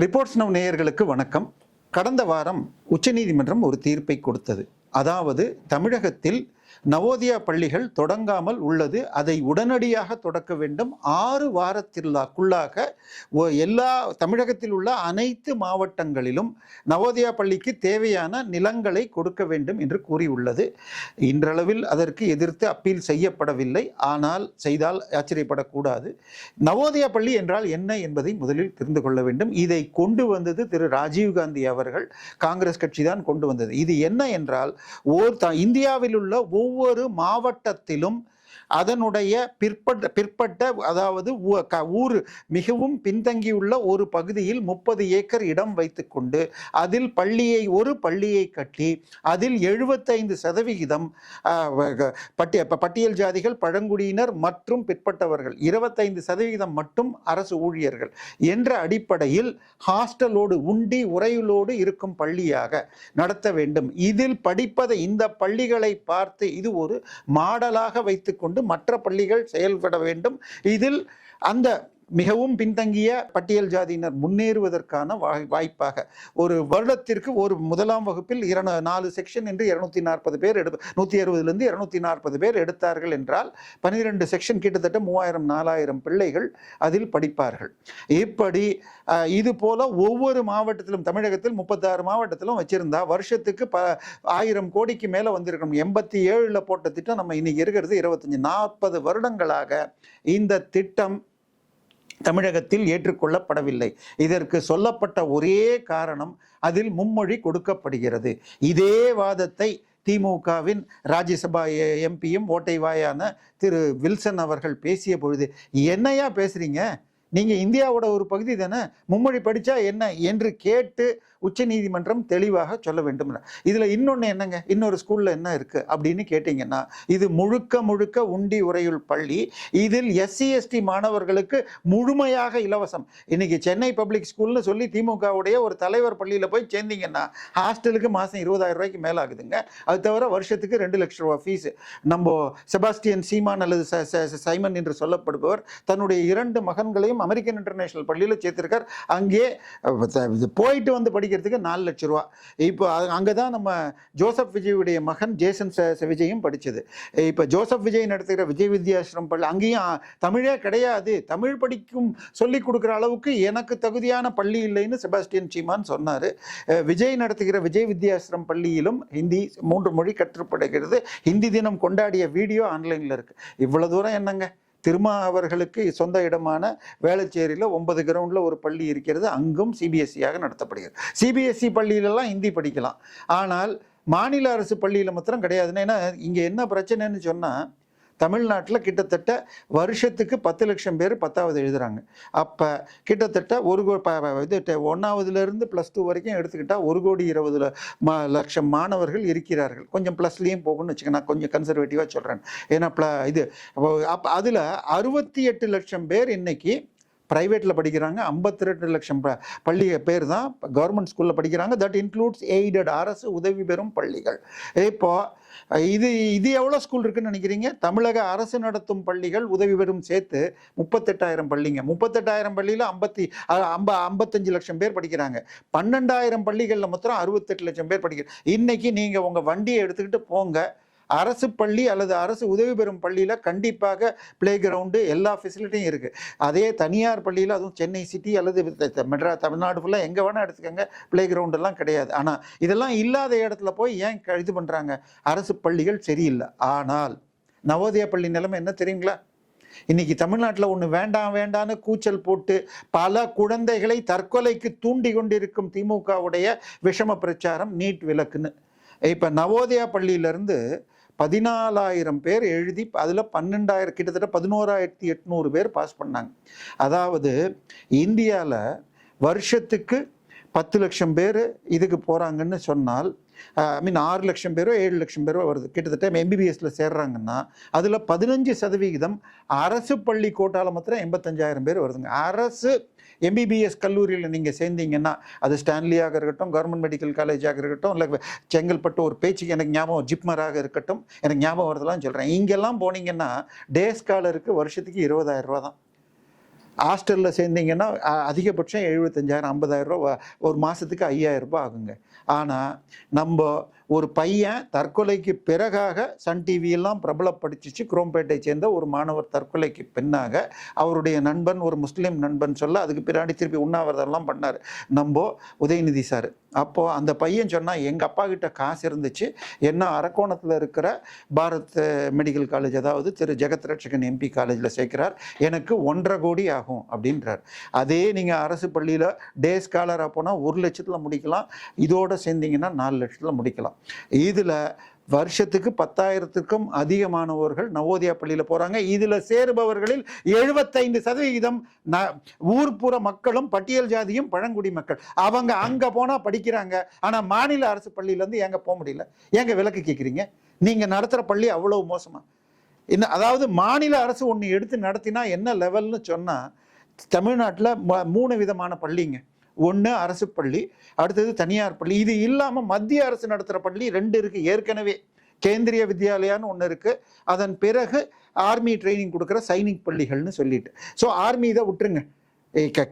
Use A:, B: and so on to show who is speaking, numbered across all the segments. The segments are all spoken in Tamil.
A: ரிப்போர்ட்ஸ் நவ் நேயர்களுக்கு வணக்கம். கடந்த வாரம் உச்சநீதிமன்றம் ஒரு தீர்ப்பை கொடுத்தது. அதாவது தமிழகத்தில் நவோதயா பள்ளிகள் தொடங்காமல் உள்ளது. அதை உடனடியாக தொடக்க வேண்டும். ஆறு வாரத்திற்குள்ளாக எல்லா தமிழகத்தில் உள்ள அனைத்து மாவட்டங்களிலும் நவோதயா பள்ளிக்கு தேவையான நிலங்களை கொடுக்க வேண்டும் என்று கூறியுள்ளது. இன்றளவில் அதற்கு எதிர்த்து அப்பீல் செய்யப்படவில்லை. ஆனால் செய்தால் ஆச்சரியப்படக்கூடாது. நவோதயா பள்ளி என்றால் என்ன என்பதை முதலில் தெரிந்து கொள்ள வேண்டும். இதை கொண்டு வந்தது திரு ராஜீவ்காந்தி அவர்கள். காங்கிரஸ் கட்சி தான் கொண்டு வந்தது. இது என்ன என்றால் ஓர் இந்தியாவில் உள்ள ஒவ்வொரு மாவட்டத்திலும் அதனுடைய பிற்பட்ட பிற்பட்ட அதாவது ஊ- க- ஊர் மிகவும் பின்தங்கியுள்ள ஒரு பகுதியில் முப்பது ஏக்கர் இடம் வைத்துக்கொண்டு அதில் பள்ளியை ஒரு பள்ளியை கட்டி அதில் எழுபத்தைந்து சதவிகிதம் பட்டிய ப- பட்டியல் ஜாதிகள் பழங்குடியினர் மற்றும் பிற்பட்டவர்கள் இருபத்தைந்து சதவிகிதம் மட்டும் அரசு ஊழியர்கள் என்ற அடிப்படையில் ஹாஸ்டலோடு உண்டி உறையுளோடு இருக்கும் பள்ளியாக நடத்த வேண்டும். இதில் படிப்பதை இந்த பள்ளிகளை பார்த்து இது ஒரு மாடலாக வைத்துக்கொண்டு மற்ற பள்ளிகள் செயல்பட வேண்டும். இதில் அந்த மிகவும் பின்தங்கிய பட்டியல் ஜாதியினர் முன்னேறுவதற்கான வாய்- வாய்ப்பாக. ஒரு வருடத்திற்கு ஒரு முதலாம் வகுப்பில் இரண நாலு செக்ஷன் என்று இருநூத்தி நாற்பது பேர் எடு நூற்றி அறுபதுலேருந்து இருநூத்தி நாற்பது பேர் எடுத்தார்கள் என்றால் பன்னிரெண்டு செக்ஷன் கிட்டத்தட்ட மூவாயிரம் நாலாயிரம் பிள்ளைகள் அதில் படிப்பார்கள். இப்படி இது போல ஒவ்வொரு மாவட்டத்திலும் தமிழகத்தில் முப்பத்தாறு மாவட்டத்திலும் வச்சிருந்தா வருஷத்துக்கு ப ஆயிரம் கோடிக்கு மேலே வந்திருக்கணும். எண்பத்தி ஏழில் போட்ட திட்டம் நம்ம இன்னைக்கு இருக்கிறது இருபத்தஞ்சி நாற்பது வருடங்களாக இந்த திட்டம் தமிழகத்தில் ஏற்றுக்கொள்ளப்படவில்லை. இதற்கு சொல்லப்பட்ட ஒரே காரணம் அதில் மும்மொழி கொடுக்கப்படுகிறது. இதே வாதத்தை திமுகவின் ராஜ்யசபா எம்பியும் ஓட்டை வாயான திரு வில்சன் அவர்கள் பேசிய பொழுது என்னையா பேசுறீங்க? நீங்கள் இந்தியாவோட ஒரு பகுதி தானே? மும்மொழி படித்தா என்ன? என்று கேட்டு உச்சநீதிமன்றம் தெளிவாக சொல்ல வேண்டும் இதில் இன்னொன்று என்னங்க? இன்னொரு ஸ்கூலில் என்ன இருக்குது அப்படின்னு கேட்டிங்கன்னா இது முழுக்க முழுக்க உண்டி உறையுள் பள்ளி. இதில் எஸ்சி எஸ்டி மாணவர்களுக்கு முழுமையாக இலவசம். இன்னைக்கு சென்னை பப்ளிக் ஸ்கூல்னு சொல்லி திமுகவுடைய ஒரு தலைவர் பள்ளியில் போய் சேர்ந்தீங்கன்னா ஹாஸ்டலுக்கு மாதம் இருபதாயிரம் ரூபாய்க்கு மேலே ஆகுதுங்க அது தவிர வருஷத்துக்கு ரெண்டு லட்ச ரூபா ஃபீஸு நம்ம செபாஸ்டியன் சீமான் அல்லது ச- ச- சைமன் என்று சொல்லப்படுபவர் தன்னுடைய இரண்டு மகன்களையும் அமெரிக்கன் இன்டர்நேஷனல் பள்ளியில் சேர்த்திருக்கார். அங்கே போயிட்டு வந்து படிக்க படிக்கிறதுக்கு நாலு லட்ச ரூபா. இப்போ அங்கே தான் நம்ம ஜோசப் விஜயுடைய மகன் ஜேசன் ச- விஜயும் படித்தது இப்போ ஜோசப் விஜய் நடத்துகிற விஜய் வித்யாசிரம் பள்ளி அங்கேயும் தமிழே கிடையாது. தமிழ் படிக்கும் சொல்லி கொடுக்குற அளவுக்கு எனக்கு தகுதியான பள்ளி இல்லைன்னு செபாஸ்டியன் சீமான் சொன்னார். விஜய் நடத்துகிற விஜய் வித்யாசிரம் பள்ளியிலும் ஹிந்தி மூன்று மொழி கற்றுப்படுகிறது. ஹிந்தி தினம் கொண்டாடிய வீடியோ ஆன்லைனில் இருக்குது இவ்வளோ தூரம் என்னங்க? திருமா அவர்களுக்கு சொந்த இடமான வேளச்சேரியில் ஒன்பது கிரவுண்டில் ஒரு பள்ளி இருக்கிறது. அங்கும் சிபிஎஸ்சியாக நடத்தப்படுகிறது. சிபிஎஸ்சி பள்ளியிலலாம் ஹிந்தி படிக்கலாம். ஆனால் மாநில அரசு பள்ளியில் மாத்திரம் கிடையாதுன்னு ஏன்னா இங்கே என்ன பிரச்சனைன்னு சொன்னால் தமிழ்நாட்டில் கிட்டத்தட்ட வருஷத்துக்கு பத்து லட்சம் பேர் பத்தாவது எழுதுகிறாங்க அப்போ கிட்டத்தட்ட ஒரு கோ- இது டெ- ப்ளஸ் டூ வரைக்கும் எடுத்துக்கிட்டால் ஒரு கோடி இருபது மா லட்சம் மாணவர்கள் இருக்கிறார்கள். கொஞ்சம் ப்ளஸ்லேயும் போகும்னு வச்சுக்க நான் கொஞ்சம் கன்சர்வேட்டிவாக சொல்கிறேன் ஏன்னா ப்ள இது அப்போ அதில் அறுபத்தி எட்டு லட்சம் பேர் இன்னைக்கு ப்ரைவேட்டில் படிக்கிறாங்க. ஐம்பத்தி ரெண்டு லட்சம் ப- பள்ளி பேர் தான் கவர்மெண்ட் ஸ்கூலில் படிக்கிறாங்க. தட் இன்க்ளூட்ஸ் எய்டட் அரசு உதவி பெறும் பள்ளிகள். இப்போது இது இது எவ்வளோ ஸ்கூல் இருக்குன்னு நினைக்கிறீங்க? தமிழக அரசு நடத்தும் பள்ளிகள் உதவி பெறும் சேர்த்து முப்பத்தெட்டாயிரம் பள்ளிங்க. முப்பத்தெட்டாயிரம் பள்ளியில் ஐம்பத்தி ஐம்ப ஐம்பத்தஞ்சு லட்சம் பேர் படிக்கிறாங்க. பன்னெண்டாயிரம் பள்ளிகளில் மொத்தம் அறுபத்தெட்டு லட்சம் பேர் படிக்கிறாங்க இன்றைக்கி நீங்கள் உங்கள் வண்டியை எடுத்துக்கிட்டு போங்க. அரசு பள்ளி அல்லது அரசு உதவி பெறும் பள்ளியில் கண்டிப்பாக ப்ளே கிரவுண்டு எல்லா ஃபெசிலிட்டியும் இருக்குது அதே தனியார் பள்ளியில் அதுவும் சென்னை சிட்டி அல்லது மெட்ரா தமிழ்நாடு ஃபுல்லாக எங்கே வேணால் எடுத்துக்கோங்க. ப்ளே கிரவுண்டெல்லாம் கிடையாது. ஆனால் இதெல்லாம் இல்லாத இடத்துல போய் ஏன் க- இது பண்ணுறாங்க அரசு பள்ளிகள் சரியில்லை. ஆனால் நவோதயா பள்ளி நிலைமை என்ன தெரியுங்களா? இன்னைக்கு தமிழ்நாட்டில் ஒன்று வேண்டாம் வேண்டான்னு கூச்சல் போட்டு பல குழந்தைகளை தற்கொலைக்கு தூண்டி கொண்டிருக்கும் திமுகவுடைய விஷம பிரச்சாரம் நீட் விலக்குன்னு இப்போ நவோதயா பள்ளியிலேருந்து பதினாலாயிரம் பேர் எழுதி அதில் பன்னெண்டாயிரம் கிட்டத்தட்ட பதினோராயிரத்தி எட்நூறு பேர் பாஸ் பண்ணாங்க. அதாவது இந்தியாவில் வருஷத்துக்கு பத்து லட்சம் பேர் இதுக்கு போகிறாங்கன்னு சொன்னால் ஐ மீன் ஆறு லட்சம் பேரோ ஏழு லட்சம் பேரோ வருது. கிட்டத்தட்ட எம்பிபிஎஸ்ல சேர்றாங்கன்னா அதில் பதினஞ்சு சதவிகிதம் அரசு பள்ளி கோட்டால மாத்திரம் எண்பத்தஞ்சாயிரம் பேர் வருதுங்க. அரசு எம்பிபிஎஸ் கல்லூரியில் நீங்கள் சேர்ந்தீங்கன்னா அது ஸ்டான்லியாக இருக்கட்டும் கவர்மெண்ட் மெடிக்கல் காலேஜாக இருக்கட்டும் இல்லை செங்கல்பட்டு ஒரு பேச்சுக்கு எனக்கு ஞாபகம் ஜிப்மராக இருக்கட்டும் எனக்கு ஞாபகம் வரதெல்லாம் சொல்கிறேன் இங்கெல்லாம் போனீங்கன்னா டே ஸ்காலருக்கு வருஷத்துக்கு இருபதாயிரம் ரூபா தான். ஹாஸ்டலில் சேர்ந்தீங்கன்னா அதிகபட்சம் எழுபத்தஞ்சாயிரம் ஐம்பதாயிரம் ரூபா ஒரு மாதத்துக்கு ஐயாயிரம் ரூபாய் ஆகுங்க. ஆனால் நம்ம ஒரு பையன் தற்கொலைக்கு பிறகாக சன் டிவியெல்லாம் பிரபலப்படுத்திச்சு. குரோம்பேட்டை சேர்ந்த ஒரு மாணவர் தற்கொலைக்கு பின்னாக அவருடைய நண்பன் ஒரு முஸ்லீம் நண்பன் சொல்ல அதுக்கு பின்னாடி திருப்பி உண்ணாவிரதம்லாம் பண்ணார். நம்போ உதயநிதி சார். அப்போது அந்த பையன் சொன்னால் எங்கள் அப்பா கிட்ட காசு இருந்துச்சு. என்ன அரக்கோணத்தில் இருக்கிற பாரத் மெடிக்கல் காலேஜ் அதாவது திரு. ஜெகத் ரட்சகன் எம்பி காலேஜில் சேர்க்கிறார். எனக்கு ஒன்றரை கோடி ஆகும் அப்படின்றார். அதே நீங்கள் அரசு பள்ளியில் டே ஸ்காலராக போனால் ஒரு லட்சத்தில் முடிக்கலாம். இதோடு சேர்ந்தீங்கன்னா நாலு லட்சத்தில் முடிக்கலாம். இதில் வருஷத்துக்கு பத்தாயிரத்துக்கும் அதிகமானவர்கள் நவோதயா பள்ளியில் போகிறாங்க இதில் சேருபவர்களில் எழுபத்தைந்து சதவிகிதம் ந ஊர்ப்புற மக்களும் பட்டியல் ஜாதியும் பழங்குடி மக்கள். அவங்க அங்கே போனால் படிக்கிறாங்க. ஆனால் மாநில அரசு பள்ளியிலேருந்து ஏங்க போக முடியல? ஏங்க விலக்கு கேட்குறீங்க நீங்கள் நடத்துகிற பள்ளி அவ்வளோ மோசமாக இன்னும் அதாவது மாநில அரசு ஒன்று எடுத்து நடத்தினா என்ன லெவல்னு சொன்னால் தமிழ்நாட்டில் மூணு விதமான பள்ளிங்க. ஒன்று அரசு பள்ளி அடுத்தது தனியார் பள்ளி. இது இல்லாமல் மத்திய அரசு நடத்துகிற பள்ளி ரெண்டு இருக்குது ஏற்கனவே கேந்திரிய வித்யாலயான்னு ஒன்று இருக்குது அதன் பிறகு ஆர்மி ட்ரைனிங் கொடுக்குற சைனிக் பள்ளிகள்னு சொல்லிட்டு. ஸோ ஆர்மி இதை விட்டுருங்க.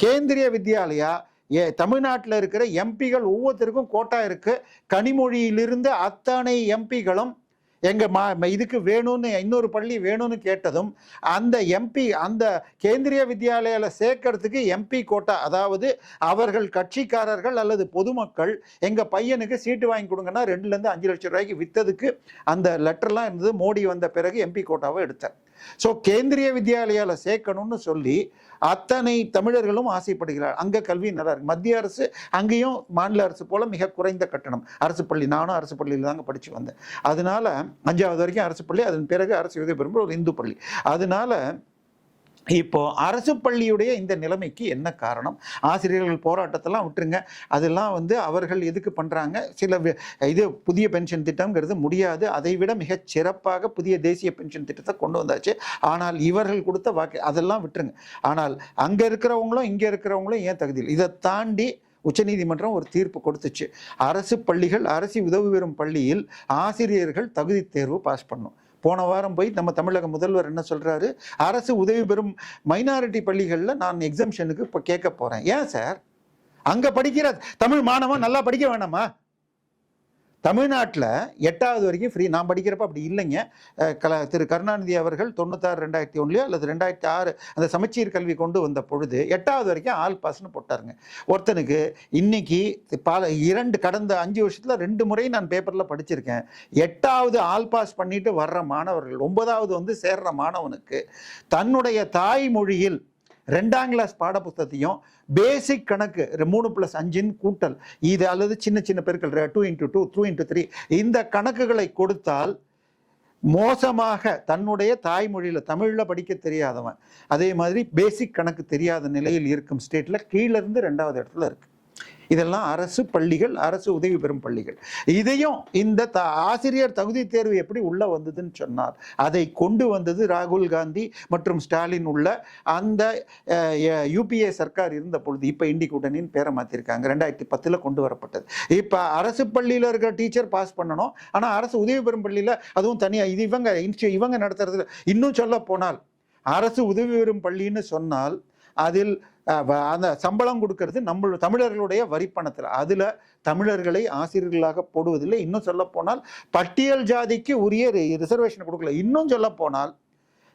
A: கேந்திரிய வித்யாலயா ஏ தமிழ்நாட்டில் இருக்கிற எம்பிகள் ஒவ்வொருத்தருக்கும் கோட்டா இருக்குது கனிமொழியிலிருந்து அத்தனை எம்பிகளும் எங்கள் மா இதுக்கு வேணும்னு இன்னொரு பள்ளி வேணும்னு கேட்டதும் அந்த எம்பி அந்த கேந்திரிய வித்யாலயால சேர்க்கறதுக்கு எம்பி கோட்டா அதாவது அவர்கள் கட்சிக்காரர்கள் அல்லது பொதுமக்கள் எங்கள் பையனுக்கு சீட்டு வாங்கி கொடுங்கன்னா ரெண்டுலேருந்து அஞ்சு லட்சம் ரூபாய்க்கு விற்றதுக்கு அந்த லெட்டர்லாம் இருந்தது. மோடி வந்த பிறகு எம்பி கோட்டாவை எடுத்தார் ஸோ கேந்திரிய வித்யாலயாவில் சேர்க்கணும்னு சொல்லி அத்தனை தமிழர்களும் ஆசைப்படுகிறார். அங்கே கல்வி நல்லா இருக்கு. மத்திய அரசு அங்கேயும் மாநில அரசு போல மிக குறைந்த கட்டணம். அரசு பள்ளி நானும் அரசு பள்ளியில் தாங்க படிச்சு வந்தேன். அதனால அஞ்சாவது வரைக்கும் அரசு பள்ளி அதன் பிறகு அரசு உதவி பெறும்போது ஒரு இந்து பள்ளி. அதனால இப்போ அரசு பள்ளியுடைய இந்த நிலைமைக்கு என்ன காரணம்? ஆசிரியர்கள் போராட்டத்தெல்லாம் விட்டுருங்க. அதெல்லாம் வந்து அவர்கள் எதுக்கு பண்ணுறாங்க சில இது புதிய பென்ஷன் திட்டம்ங்கிறது முடியாது. அதை விட மிகச் சிறப்பாக புதிய தேசிய பென்ஷன் திட்டத்தை கொண்டு வந்தாச்சு. ஆனால் இவர்கள் கொடுத்த வாக்கு அதெல்லாம் விட்டுருங்க. ஆனால் அங்கே இருக்கிறவங்களும் இங்கே இருக்கிறவங்களும் ஏன் தகுதியில் இதை தாண்டி உச்சநீதிமன்றம் ஒரு தீர்ப்பு கொடுத்துச்சு. அரசு பள்ளிகள் அரசு உதவி பெறும் பள்ளியில் ஆசிரியர்கள் தகுதி தேர்வு பாஸ் பண்ணும் போன வாரம் போய் நம்ம தமிழக முதல்வர் என்ன சொல்கிறாரு அரசு உதவி பெறும் மைனாரிட்டி பள்ளிகளில் நான் எக்ஸம்ஷனுக்கு இப்போ கேட்க போகிறேன் ஏன் சார்? அங்கே படிக்கிற தமிழ் மாணவன் நல்லா படிக்க வேணாமா? தமிழ்நாட்டில் எட்டாவது வரைக்கும் ஃப்ரீ நான் படிக்கிறப்ப அப்படி இல்லைங்க. கல திரு கருணாநிதி அவர்கள் தொண்ணூத்தாறு ரெண்டாயிரத்தி ஒன்றுலையோ அல்லது ரெண்டாயிரத்தி ஆறு அந்த சமச்சீர் கல்வி கொண்டு வந்த பொழுது எட்டாவது வரைக்கும் ஆல் பாஸ்னு போட்டாருங்க. ஒருத்தனுக்கு இன்னைக்கு பல இரண்டு கடந்த அஞ்சு வருஷத்தில் ரெண்டு முறை நான் பேப்பரில் படிச்சிருக்கேன். எட்டாவது ஆல் பாஸ் பண்ணிட்டு வர்ற மாணவர்கள் ஒன்பதாவது வந்து சேர்ற மாணவனுக்கு தன்னுடைய தாய்மொழியில் ரெண்டாம் கிளாஸ் பாடப்புத்தகத்தையும் பேசிக் கணக்கு ரெ- மூணு ப்ளஸ் அஞ்சின் கூட்டல் இது அல்லது சின்ன சின்ன பெருக்கள் two into two through into three இந்த கணக்குகளை கொடுத்தால் மோசமாக தன்னுடைய தாய்மொழியில் தமிழில் படிக்க தெரியாதவன். அதே மாதிரி பேசிக் கணக்கு தெரியாத நிலையில் இருக்கும் ஸ்டேட்டில் கீழேருந்து ரெண்டாவது இடத்துல இருக்குது இதெல்லாம் அரசு பள்ளிகள் அரசு உதவி பெறும் பள்ளிகள். இதையும் இந்த த ஆசிரியர் தகுதி தேர்வு எப்படி உள்ள வந்ததுன்னு சொன்னார். அதை கொண்டு வந்தது ராகுல் காந்தி மற்றும் ஸ்டாலின் உள்ள அந்த யூபிஏ சர்க்கார் இருந்த பொழுது இப்போ இண்டி கூட்டணின்னு பேரை மாற்றிருக்காங்க ரெண்டாயிரத்தி பத்தில் கொண்டு வரப்பட்டது. இப்போ அரசு பள்ளியில் இருக்கிற டீச்சர் பாஸ் பண்ணணும். ஆனால் அரசு உதவி பெறும் பள்ளியில் அதுவும் தனியாக இது இவங்க இன்ஸ்டி இவங்க நடத்துறது இன்னும் சொல்ல போனால் அரசு உதவி பெறும் பள்ளின்னு சொன்னால் அதில் வ- அந்த சம்பளம் கொடுக்கறது நம்ம தமிழர்களுடைய வரிப்பணத்தில். அதில் தமிழர்களை ஆசிரியர்களாக போடுவதில்லை. இன்னும் சொல்லப்போனால் பட்டியல் ஜாதிக்கு உரிய ரிசர்வேஷன் கொடுக்கல. இன்னும் சொல்லப்போனால்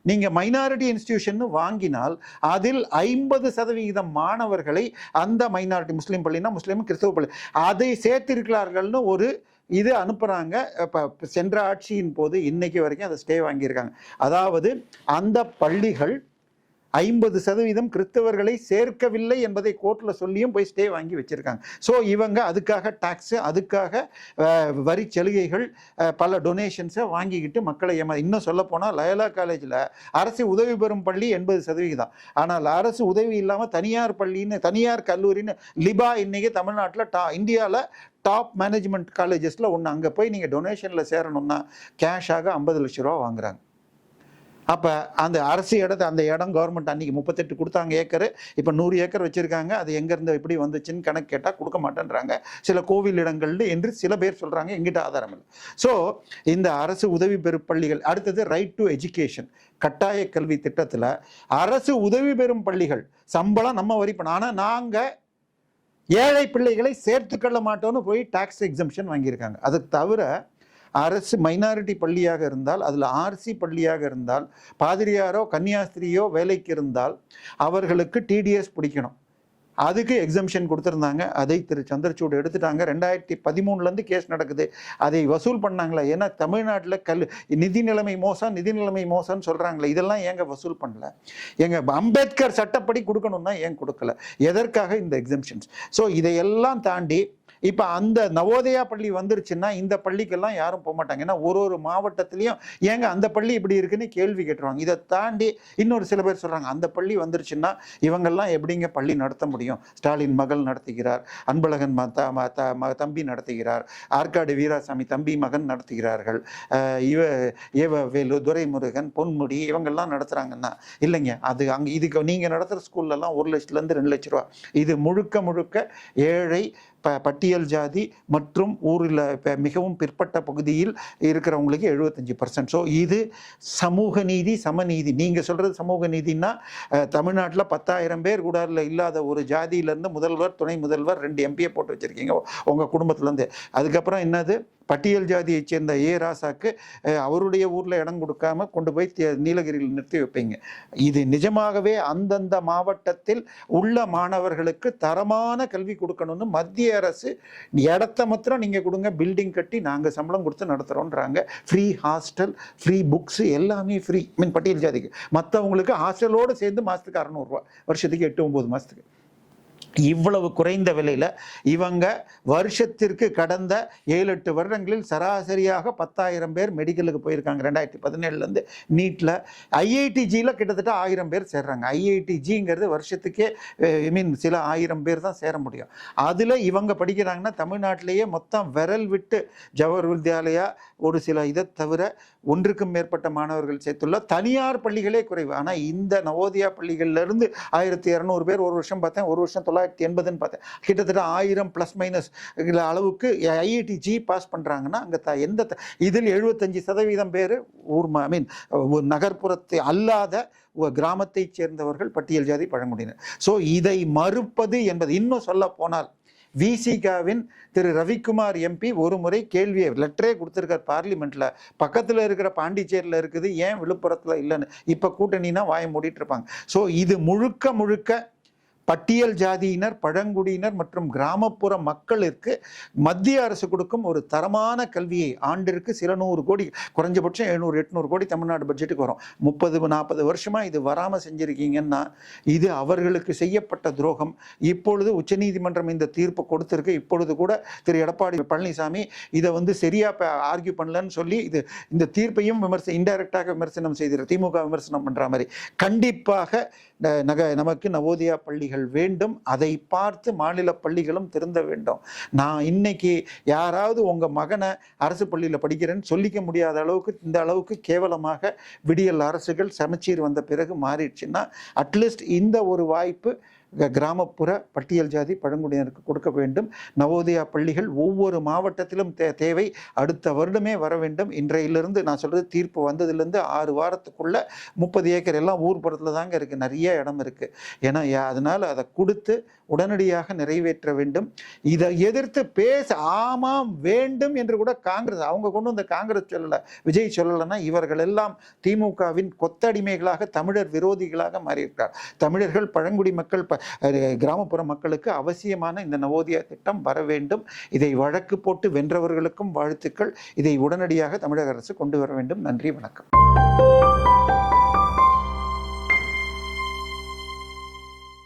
A: நீங்கள் மைனாரிட்டி இன்ஸ்டியூஷன் வாங்கினால் அதில் ஐம்பது சதவிகிதம் மாணவர்களை அந்த மைனாரிட்டி முஸ்லீம் பள்ளினா முஸ்லீம் கிறிஸ்தவ பள்ளி. அதை சேர்த்திருக்கிறார்கள்னு ஒரு இது அனுப்புகிறாங்க இப்போ சென்ற ஆட்சியின் போது இன்னைக்கு வரைக்கும் அதை ஸ்டே வாங்கியிருக்காங்க. அதாவது அந்த பள்ளிகள் ஐம்பது சதவீதம் கிறிஸ்தவர்களை சேர்க்கவில்லை என்பதை கோர்ட்டில் சொல்லியும் போய் ஸ்டே வாங்கி வச்சிருக்காங்க. ஸோ இவங்க அதுக்காக டாக்ஸு அதுக்காக வரி சலுகைகள் பல டொனேஷன்ஸை வாங்கிக்கிட்டு மக்களை ஏமா இன்னும் சொல்ல போனால் லயலா காலேஜில் அரசு உதவி பெறும் பள்ளி எண்பது சதவிகிதம். ஆனால் அரசு உதவி இல்லாமல் தனியார் பள்ளின்னு தனியார் கல்லூரின்னு லிபா இன்றைக்கி தமிழ்நாட்டில் டா இந்தியாவில் டாப் மேனேஜ்மெண்ட் காலேஜஸில் ஒன்று அங்கே போய் நீங்கள் டொனேஷனில் சேரணும்னா கேஷாக ஐம்பது லட்ச ரூபா வாங்குறாங்க. அப்போ அந்த அரசு இடத்த அந்த இடம் கவர்மெண்ட் அன்னைக்கு முப்பத்தெட்டு கொடுத்தாங்க ஏக்கர். இப்போ நூறு ஏக்கர் வச்சுருக்காங்க. அது எங்கேருந்து எப்படி வந்துச்சுன்னு கணக்கு கேட்டால் கொடுக்க மாட்டேன்றாங்க. சில கோவில் இடங்கள்ல என்று சில பேர் சொல்கிறாங்க எங்கிட்ட ஆதாரம் இல்லை. ஸோ இந்த அரசு உதவி பெறும் பள்ளிகள் அடுத்தது ரைட் டு எஜுகேஷன் கட்டாய கல்வி திட்டத்தில் அரசு உதவி பெறும் பள்ளிகள் சம்பளம் நம்ம வரி பண்ண ஆனால் நாங்கள் ஏழை பிள்ளைகளை சேர்த்துக்கொள்ள மாட்டோம்னு போய் டாக்ஸ் எக்ஸம்ஷன் வாங்கியிருக்காங்க. அது தவிர அரசு மைனாரிட்டி பள்ளியாக இருந்தால் அதில் ஆர்சி பள்ளியாக இருந்தால் பாதிரியாரோ கன்னியாஸ்திரியோ வேலைக்கு இருந்தால் அவர்களுக்கு டிடிஎஸ் பிடிக்கணும். அதுக்கு எக்ஸம்ஷன் கொடுத்துருந்தாங்க. அதை திரு சந்திரசூட் எடுத்துட்டாங்க. ரெண்டாயிரத்தி பதிமூணுலேருந்து கேஸ் நடக்குது. அதை வசூல் பண்ணாங்களா? ஏன்னா தமிழ்நாட்டில் கல் நிதி நிலைமை மோசம் நிதி நிலைமை மோசம்னு சொல்கிறாங்களே இதெல்லாம் ஏங்க வசூல் பண்ணல? எங்க அம்பேத்கர் சட்டப்படி கொடுக்கணும்னா ஏன் கொடுக்கல? எதற்காக இந்த எக்ஸம்ஷன்ஸ் ஸோ இதையெல்லாம் தாண்டி இப்போ அந்த நவோதயா பள்ளி வந்துருச்சுன்னா இந்த பள்ளிக்கெல்லாம் யாரும் போக மாட்டாங்க. ஏன்னா ஒரு ஒரு மாவட்டத்திலையும் ஏங்க அந்த பள்ளி இப்படி இருக்குன்னு கேள்வி கேட்டுருவாங்க. இதை தாண்டி இன்னொரு சில பேர் சொல்கிறாங்க அந்த பள்ளி வந்துருச்சுன்னா இவங்கெல்லாம் எப்படிங்க பள்ளி நடத்த முடியும்? ஸ்டாலின் மகள் நடத்துகிறார் அன்பழகன் ம- த- ம- தம்பி நடத்துகிறார் ஆற்காடு வீராசாமி தம்பி மகன் நடத்துகிறார்கள் இவ ஏவ வேலு துரைமுருகன் பொன்முடி இவங்கெல்லாம் நடத்துகிறாங்கன்னா இல்லைங்க. அது அங்கே இதுக்கு நீங்கள் நடத்துகிற ஸ்கூல்லலாம் ஒரு லட்சத்துலேருந்து ரெண்டு லட்ச ரூபா. இது முழுக்க முழுக்க ஏழை ப பட்டியல் ஜாதி மற்றும் ஊரில் இப்போ மிகவும் பிற்பட்ட பகுதியில் இருக்கிறவங்களுக்கு எழுபத்தஞ்சி பர்சன்ட் ஸோ இது சமூக நீதி சமநீதி நீங்கள் சொல்கிறது சமூக நீதினா தமிழ்நாட்டில் பத்தாயிரம் பேர் கூடாரில் இல்லாத ஒரு ஜாதியிலேருந்து முதல்வர் துணை முதல்வர் ரெண்டு எம்பியை போட்டு வச்சுருக்கீங்க. உங்கள் குடும்பத்துலேருந்து. அதுக்கப்புறம் என்னது? பட்டியல் ஜாதியைச் சேர்ந்த ஏ. ராசாக்கு அவருடைய ஊரில் இடம் கொடுக்காம கொண்டு போய் தே- நீலகிரியில் நிறுத்தி வைப்பீங்க. இது நிஜமாகவே அந்தந்த மாவட்டத்தில் உள்ள மாணவர்களுக்கு தரமான கல்வி கொடுக்கணும்னு மத்திய அரசு இடத்த மாத்திரம் நீங்கள் கொடுங்க பில்டிங் கட்டி நாங்கள் சம்பளம் கொடுத்து நடத்துகிறோன்றாங்க ஃப்ரீ ஹாஸ்டல் ஃப்ரீ புக்ஸு எல்லாமே ஃப்ரீ மீன் பட்டியல் ஜாதிக்கு. மற்றவங்களுக்கு ஹாஸ்டலோடு சேர்ந்து மாதத்துக்கு அறநூறுரூவா வருஷத்துக்கு எட்டு ஒம்பது மாதத்துக்கு இவ்வளவு குறைந்த விலையில் இவங்க வருஷத்திற்கு கடந்த ஏழு எட்டு வருடங்களில் சராசரியாக பத்தாயிரம் பேர் மெடிக்கலுக்கு போயிருக்காங்க. ரெண்டாயிரத்தி பதினேழுலேருந்து நீட்டில் ஐஐடிஜியில் கிட்டத்தட்ட ஆயிரம் பேர் சேர்றாங்க. ஐஐடிஜிங்கிறது வருஷத்துக்கே ஐ மீன் சில ஆயிரம் பேர் தான் சேர முடியும். அதில் இவங்க படிக்கிறாங்கன்னா தமிழ்நாட்டிலேயே மொத்தம் விரல் விட்டு ஜவஹர் வித்யாலயா ஒரு சில இதை தவிர ஒன்றுக்கும் மேற்பட்ட மாணவர்கள் சேர்த்துள்ள தனியார் பள்ளிகளே குறைவு. ஆனால் இந்த நவோதயா பள்ளிகள்லேருந்து ஆயிரத்தி இரநூறு பேர் ஒரு வருஷம் பார்த்தேன். ஒரு வருஷம் தொள்ளாயிரத்தி எண்பதுன்னு பார்த்தேன். கிட்டத்தட்ட ஆயிரம் ப்ளஸ் மைனஸ் அளவுக்கு ஐஐடி ஜி பாஸ் பண்ணுறாங்கன்னா அங்கே த எந்த த- இதில் எழுபத்தஞ்சு சதவீதம் பேர் ஊர் ஐ மீன் நகர்ப்புறத்தை அல்லாத கிராமத்தைச் சேர்ந்தவர்கள் பட்டியல் ஜாதி பழங்குடியினர். ஸோ இதை மறுப்பது என்பது இன்னும் சொல்ல போனால் விசிகாவின் திரு ரவிக்குமார் எம்பி ஒரு முறை கேள்வியை லெட்டரே கொடுத்துருக்கார் பார்லிமெண்ட்டில் பக்கத்தில் இருக்கிற பாண்டிச்சேரியில் இருக்குது ஏன் விழுப்புரத்தில் இல்லைன்னு இப்போ கூட்டணினா வாயை மூடிட்டு இருப்பாங்க. ஸோ இது முழுக்க முழுக்க பட்டியல் ஜாதியினர் பழங்குடியினர் மற்றும் கிராமப்புற மக்களுக்கு மத்திய அரசு கொடுக்கும் ஒரு தரமான கல்வியை ஆண்டிற்கு சில நூறு கோடி குறைஞ்சபட்சம் எழுநூறு எட்நூறு கோடி தமிழ்நாடு பட்ஜெட்டுக்கு வரும். முப்பது நாற்பது வருஷமாக இது வராமல் செஞ்சுருக்கீங்கன்னா இது அவர்களுக்கு செய்யப்பட்ட துரோகம். இப்பொழுது உச்சநீதிமன்றம் இந்த தீர்ப்பு கொடுத்துருக்கு. இப்பொழுது கூட திரு. எடப்பாடி பழனிசாமி இதை வந்து சரியாக ஆர்கியூ பண்ணலன்னு சொல்லி இது இந்த தீர்ப்பையும் விமர்ச இன்டைரக்டாக விமர்சனம் செய்திரு திமுக விமர்சனம் பண்ணுற மாதிரி. கண்டிப்பாக நக நமக்கு நவோதயா பள்ளிகள் வேண்டும் அதை பார்த்து மாநில பள்ளிகளும் திருந்த வேண்டும். நான் இன்னைக்கு யாராவது உங்கள் மகனை அரசு பள்ளியில் படிக்கிறேன்னு சொல்லிக்க முடியாத அளவுக்கு இந்த அளவுக்கு கேவலமாக விடியல் அரசுகள் சமச்சீர் வந்த பிறகு மாறிடுச்சுன்னா அட்லீஸ்ட் இந்த ஒரு வாய்ப்பு கிராமப்புற பட்டியல் ஜாதி பழங்குடியினருக்கு கொடுக்க வேண்டும். நவோதயா பள்ளிகள் ஒவ்வொரு மாவட்டத்திலும் தே தேவை. அடுத்த வருடமே வர வேண்டும். இன்றையிலிருந்து நான் சொல்கிறது தீர்ப்பு வந்ததுலேருந்து ஆறு வாரத்துக்குள்ள முப்பது ஏக்கர் எல்லாம் ஊர்புறத்தில் தாங்க இருக்குது நிறைய இடம் இருக்குது ஏன்னா யா- அதை கொடுத்து உடனடியாக நிறைவேற்ற வேண்டும். இதை எதிர்த்து பேச ஆமாம் வேண்டும் என்று கூட காங்கிரஸ் அவங்க கொண்டு வந்த காங்கிரஸ் சொல்லலை விஜய் சொல்லலைன்னா இவர்கள் எல்லாம் திமுகவின் கொத்தடிமைகளாக தமிழர் விரோதிகளாக மாறியிருக்கிறார். தமிழர்கள் பழங்குடி மக்கள் ப- கிராமப்புற மக்களுக்கு அவசியமான இந்த நவோதயா திட்டம் வர வேண்டும். இதை வழக்கு போட்டு வென்றவர்களுக்கும் வாழ்த்துக்கள். இதை உடனடியாக தமிழக அரசு கொண்டு வர வேண்டும். நன்றி வணக்கம்.